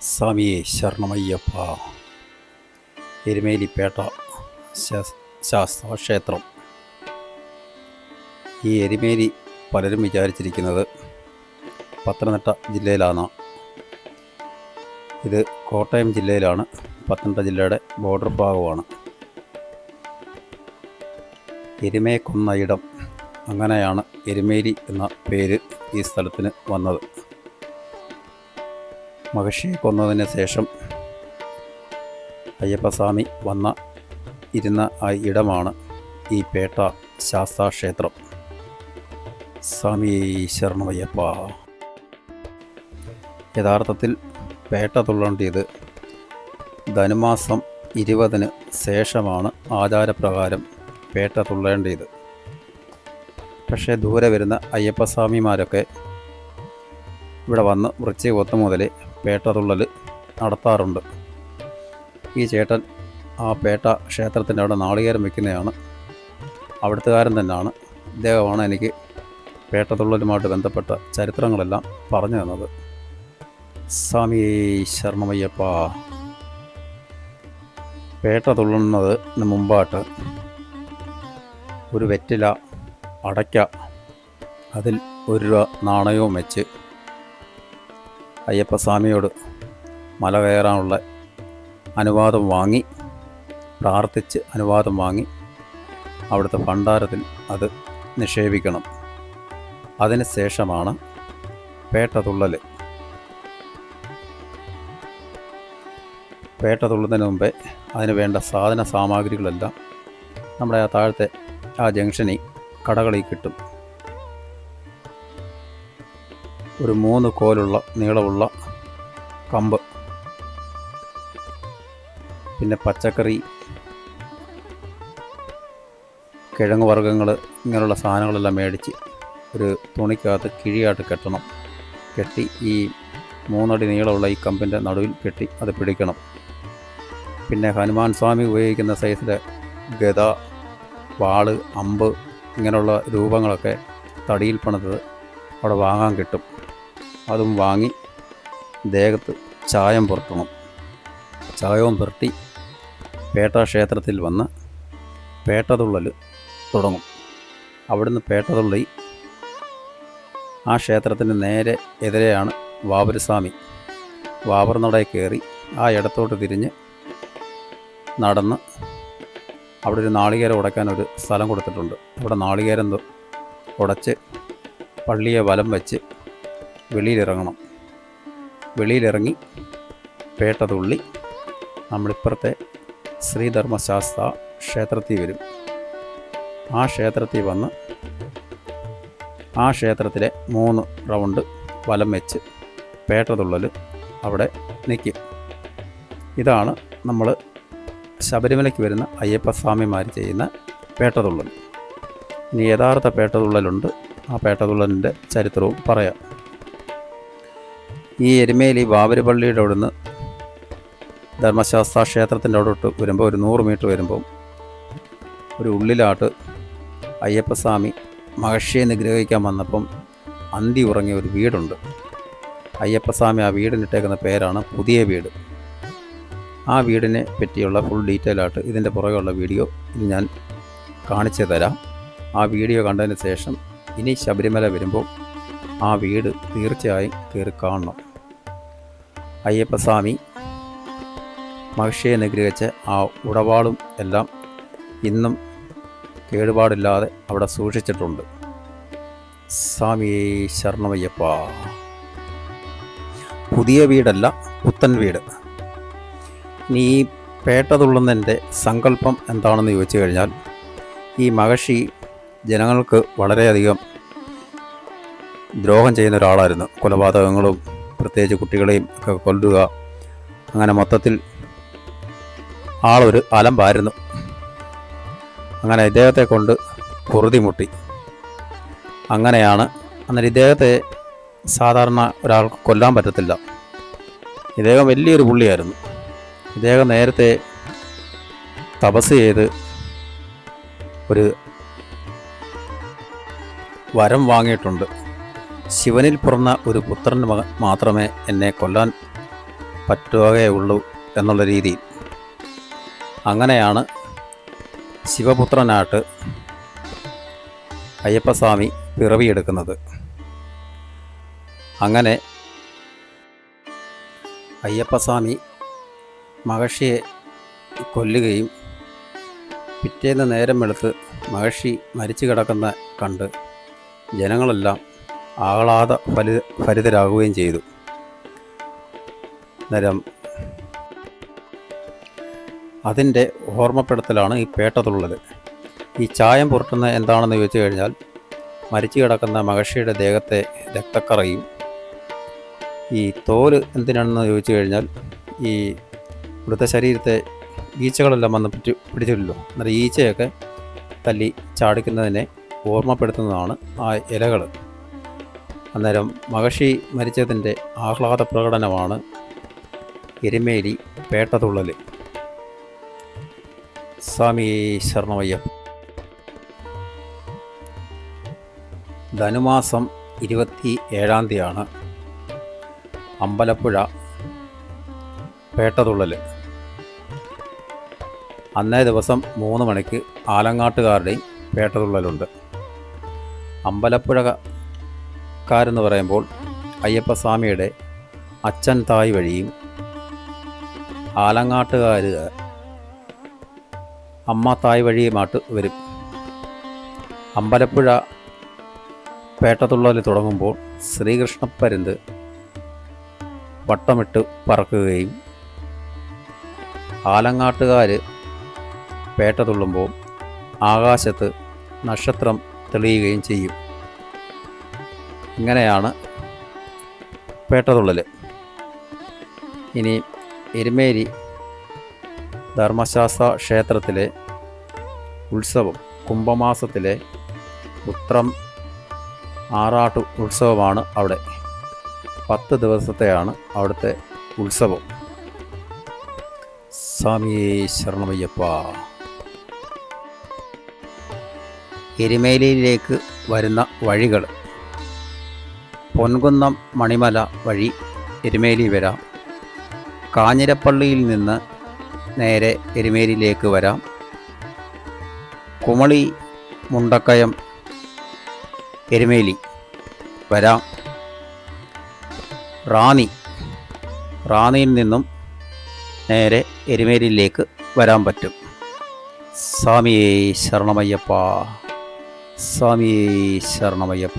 സ്വാമിയെ ശരണമയ്യപ്പ. എരുമേലിപ്പേട്ട ശാസ്ത്ര ശാസ്താ ക്ഷേത്രം ഈ എരുമേലി പലരും വിചാരിച്ചിരിക്കുന്നത് പത്തനംതിട്ട ജില്ലയിലാണ്. ഇത് കോട്ടയം ജില്ലയിലാണ്. പത്തനംതിട്ട ജില്ലയുടെ ബോർഡർ ഭാഗമാണ്. എരുമയെ കൊന്ന ഇടം അങ്ങനെയാണ് എരുമേലി എന്ന പേര് ഈ സ്ഥലത്തിന് വന്നത്. മഹർഷിയെ കൊന്നതിന് ശേഷം അയ്യപ്പസ്വാമി വന്ന ഇരുന്ന ആ ഇടമാണ് ഈ പേട്ട ശാസ്താ ക്ഷേത്രം സ്വാമി ശരണമയ്യപ്പ. യഥാർത്ഥത്തിൽ പേട്ട തുള്ളേണ്ടിയത് ധനുമാസം ഇരുപതിന് ശേഷമാണ് ആചാരപ്രകാരം പേട്ട തുള്ളേണ്ടത് പക്ഷേ ദൂരെ വരുന്ന അയ്യപ്പസ്വാമിമാരൊക്കെ ഇവിടെ വന്ന് വൃശ്ചിക ഒത്ത് മുതൽ പേട്ട തുള്ളൽ നടത്താറുണ്ട്. ഈ ചേട്ടൻ ആ പേട്ട ക്ഷേത്രത്തിന്റെ അവിടെ നാളികേരം വയ്ക്കുന്നതാണ്. അവിടുത്തുകാരൻ തന്നെയാണ്. ഇദ്ദേഹമാണ് എനിക്ക് പേട്ടതുള്ളലുമായിട്ട് ബന്ധപ്പെട്ട ചരിത്രങ്ങളെല്ലാം പറഞ്ഞു തന്നത്. സ്വാമി ശരണമയ്യപ്പ പേട്ട തുള്ളുന്നതിന് മുമ്പായിട്ട് ഒരു വെറ്റില അടയ്ക്ക അതിൽ ഒരു രൂപ നാണയവും വെച്ച് അയ്യപ്പസ്വാമിയോട് മല കയറാനുള്ള അനുവാദം വാങ്ങി പ്രാർത്ഥിച്ച് അനുവാദം വാങ്ങി അവിടുത്തെ ഭണ്ഡാരത്തിൽ അത് നിക്ഷേപിക്കണം. അതിന് ശേഷമാണ് പേട്ടതുള്ളൽ പേട്ടതുള്ളതിന് മുമ്പേ അതിന് വേണ്ട സാധന സാമഗ്രികളെല്ലാം നമ്മുടെ ആ താഴത്തെ ആ ജംഗ്ഷനിൽ കടകളിൽ കിട്ടും. ഒരു മൂന്ന് കോലുള്ള നീളമുള്ള കമ്പ്. പിന്നെ പച്ചക്കറി കിഴങ്ങ് വർഗങ്ങൾ ഇങ്ങനെയുള്ള സാധനങ്ങളെല്ലാം മേടിച്ച് ഒരു തുണിക്കകത്ത് കിഴിയായിട്ട് കെട്ടണം. കെട്ടി ഈ മൂന്നടി നീളമുള്ള ഈ കമ്പിന്റെ നടുവിൽ കെട്ടി അത് പിടിക്കണം. പിന്നെ ഹനുമാൻ സ്വാമി ഉപയോഗിക്കുന്ന സൈസിലെ ഗത വാൾ അമ്പ് ഇങ്ങനെയുള്ള രൂപങ്ങളൊക്കെ തടിയിൽ പണിതത് അവിടെ വാങ്ങാൻ കിട്ടും. അതും വാങ്ങി ദേഹത്ത് ചായം പുരട്ടണം ചായവും പുരട്ടി പേട്ട ക്ഷേത്രത്തിൽ വന്ന് പേട്ടതുള്ളൽ തുടങ്ങും. അവിടുന്ന് പേട്ടതുള്ളി ആ ക്ഷേത്രത്തിന് നേരെ എതിരെയാണ് വാവരസ്വാമി വാവർ നടയിൽ കയറി ആ ഇടത്തോട്ട് തിരിഞ്ഞ് നടന്ന് അവിടെ ഒരു നാളികേരം ഉടയ്ക്കാൻ ഒരു സ്ഥലം കൊടുത്തിട്ടുണ്ട്. അവിടെ നാളികേരം ഉടച്ച് പള്ളിയെ വലം വെച്ച് വെളിയിലിറങ്ങണം. വെളിയിലിറങ്ങി പേട്ട തുള്ളി നമ്മളിപ്പുറത്തെ ശ്രീധർമ്മശാസ്ത്ര ക്ഷേത്രത്തിൽ വരും. ആ ക്ഷേത്രത്തിൽ വന്ന് ആ ക്ഷേത്രത്തിലെ മൂന്ന് റൗണ്ട് വലം വെച്ച് പേട്ട തുള്ളൽ അവിടെ നിൽക്കും. ഇതാണ് നമ്മൾ ശബരിമലയ്ക്ക് വരുന്ന അയ്യപ്പസ്വാമിമാർ ചെയ്യുന്ന പേട്ടതുള്ളൽ ഇനി യഥാർത്ഥ പേട്ടതുള്ളലുണ്ട് ആ പേട്ടതുള്ളലിന്റെ ചരിത്രവും പറയാം. ഈ എരുമേലി വാവരുപള്ളിയുടെ അവിടുന്ന് ധർമ്മശാസ്ത്ര ക്ഷേത്രത്തിന്റെ അവിടോട്ട് വരുമ്പോൾ ഒരു നൂറ് മീറ്റർ വരുമ്പോൾ ഒരു ഉള്ളിലാട്ട് അയ്യപ്പസ്വാമി മഹർഷിയെ നിഗ്രഹിക്കാൻ വന്നപ്പം അന്തി ഉറങ്ങിയ ഒരു വീടുണ്ട്. അയ്യപ്പസ്വാമി ആ വീടിനിട്ടേക്കുന്ന പേരാണ് പുതിയ വീട്. ആ വീടിനെ പറ്റിയുള്ള ഫുൾ ഡീറ്റെയിൽ ആയിട്ട് ഇതിന്റെ പുറകെയുള്ള വീഡിയോ ഇനി ഞാൻ കാണിച്ചു തരാം. ആ വീഡിയോ കണ്ടതിന് ശേഷം ഇനി ശബരിമല വരുമ്പോൾ ആ വീട് തീർച്ചയായും കയറി കാണണം. അയ്യപ്പസ്വാമി മഹിഷിയെ നിഗ്രഹിച്ച ആ ഉടവാളും എല്ലാം ഇന്നും കേടുപാടില്ലാതെ അവിടെ സൂക്ഷിച്ചിട്ടുണ്ട്. സ്വാമി ശരണമയ്യപ്പ. പുതിയ വീടല്ല പുത്തൻ വീട്. നീ ഈ പേട്ട സങ്കല്പം എന്താണെന്ന് ചോദിച്ചു കഴിഞ്ഞാൽ ഈ മഹർഷി ജനങ്ങൾക്ക് വളരെയധികം ദ്രോഹം ചെയ്യുന്ന ഒരാളായിരുന്നു. കൊലപാതകങ്ങളും പ്രത്യേകിച്ച് കുട്ടികളെയും ഒക്കെ കൊല്ലുക. അങ്ങനെ മൊത്തത്തിൽ ആളൊരു അലമ്പായിരുന്നു. അങ്ങനെ ഇദ്ദേഹത്തെ കൊണ്ട് കുറുതി മുട്ടി. അങ്ങനെയാണ്. അന്നേരം ഇദ്ദേഹത്തെ സാധാരണ ഒരാൾക്ക് കൊല്ലാൻ പറ്റത്തില്ല. ഇദ്ദേഹം വലിയൊരു പുള്ളിയായിരുന്നു. ഇദ്ദേഹം നേരത്തെ തപസ് ചെയ്ത് ഒരു വരം വാങ്ങിയിട്ടുണ്ട്. ശിവനിൽ പിറന്ന ഒരു പുത്രൻ മാത്രമേ എന്നെ കൊല്ലാൻ പറ്റുകയുള്ളൂ എന്നുള്ള രീതിയിൽ അങ്ങനെയാണ് ശിവപുത്രനായിട്ട് അയ്യപ്പസ്വാമി പിറവിയെടുക്കുന്നത്. അങ്ങനെ അയ്യപ്പസ്വാമി മഹർഷിയെ കൊല്ലുകയും പിറ്റേന്ന് നേരം വെളുത്ത് മഹർഷി മരിച്ചു കിടക്കുന്ന കണ്ട് ജനങ്ങളെല്ലാം ആഹ്ലാദ ഫലി ഫലിതരാകുകയും ചെയ്തു. അന്നേരം അതിന്റെ ഓർമ്മപ്പെടുത്തലാണ് ഈ പേട്ടതുള്ളത്. ഈ ചായം പുരട്ടുന്ന എന്താണെന്ന് ചോദിച്ചു കഴിഞ്ഞാൽ മരിച്ചു കിടക്കുന്ന മഹർഷിയുടെ ദേഹത്തെ രക്തക്കറയും ഈ തോൽ എന്തിനാണെന്ന് ചോദിച്ചു കഴിഞ്ഞാൽ ഈ മൃതശരീരത്തെ ശരീരത്തെ ഈച്ചകളെല്ലാം വന്ന് പിടി പിടിച്ചില്ലല്ലോ അന്നേരം ഈച്ചയൊക്കെ തല്ലി ചാടിക്കുന്നതിനെ ഓർമ്മപ്പെടുത്തുന്നതാണ് ആ ഇലകൾ അന്നേരം മഹർഷി മരിച്ചതിന്റെ ആഹ്ലാദ പ്രകടനമാണ് എരുമേലി പേട്ടതുള്ളൽ. സ്വാമി ശർണമയ്യ ധനുമാസം ഇരുപത്തി ഏഴാം തീയതിയാണ് അമ്പലപ്പുഴ പേട്ടതുള്ളൽ. അന്നേ ദിവസം മൂന്ന് മണിക്ക് ആലങ്ങാട്ടുകാരുടെയും പേട്ടതുള്ളലുണ്ട്. അമ്പലപ്പുഴക്കാരെന്ന് പറയുമ്പോൾ അയ്യപ്പസ്വാമിയുടെ അച്ഛൻ തായ് വഴിയും ആലങ്ങാട്ടുകാർ അമ്മ തായ് വഴിയുമായിട്ട് വരും. അമ്പലപ്പുഴ പേട്ടത്തുള്ളതിൽ തുടങ്ങുമ്പോൾ ശ്രീകൃഷ്ണപ്പരുന്ത് വട്ടമിട്ട് പറക്കുകയും ആലങ്ങാട്ടുകാർ പേട്ട തുള്ളുമ്പോൾ ആകാശത്ത് നക്ഷത്രം തെളിയുകയും ചെയ്യും. ഇങ്ങനെയാണ് പേട്ടതുള്ളൽ ഇനി എരുമേരി ധർമ്മശാസ്ത്ര ക്ഷേത്രത്തിലെ ഉത്സവം കുംഭമാസത്തിലെ ഉത്രം ആറാട്ട് ഉത്സവമാണ് അവിടെ. പത്ത് ദിവസത്തെയാണ് അവിടുത്തെ ഉത്സവം. സ്വാമിയേ ശരണമയ്യപ്പ. എരുമേലിയിലേക്ക് വരുന്ന വഴികൾ പൊൻകുന്നം മണിമല വഴി എരുമേലി വരാം. കാഞ്ഞിരപ്പള്ളിയിൽ നിന്ന് നേരെ എരുമേലിയിലേക്ക് വരാം. കുമളി മുണ്ടക്കയം എരുമേലി വരാം. റാന്നി റാന്നിയിൽ നിന്നും നേരെ എരുമേലിയിലേക്ക് വരാൻ പറ്റും. സ്വാമിയേ ശരണമയ്യപ്പ സ്വാമിയേ ശരണമയ്യപ്പ.